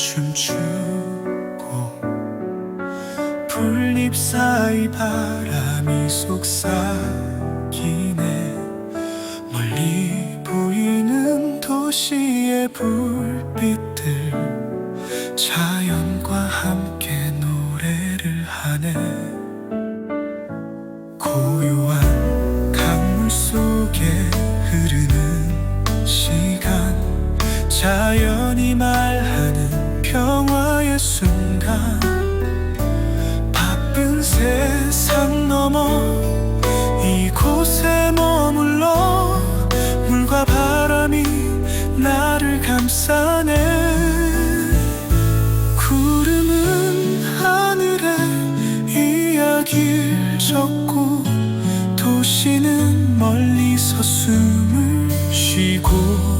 춤추고 풀잎 사이 바람이 속삭이네. 멀리 보이는 도시의 불빛들 자연과 함께 노래를 하네. 고요한 하나님이 말하는 평화의 순간 바쁜 세상 넘어 이곳에 머물러 물과 바람이 나를 감싸네 구름은 하늘에 이야기를 적고 도시는 멀리서 숨을 쉬고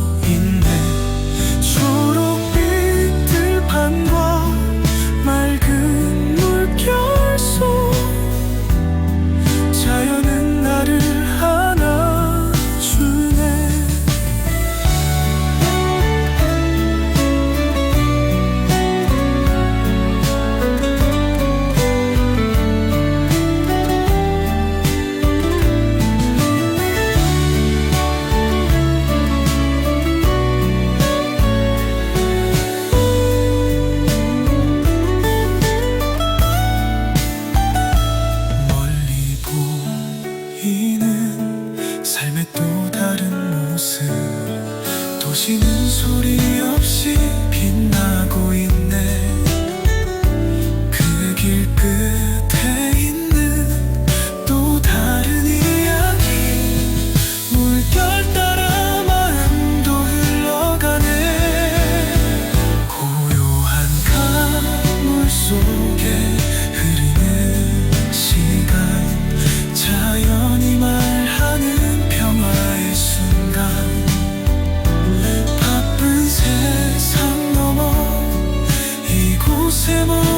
다시는 소리 없이 빛나고 있네. Impossible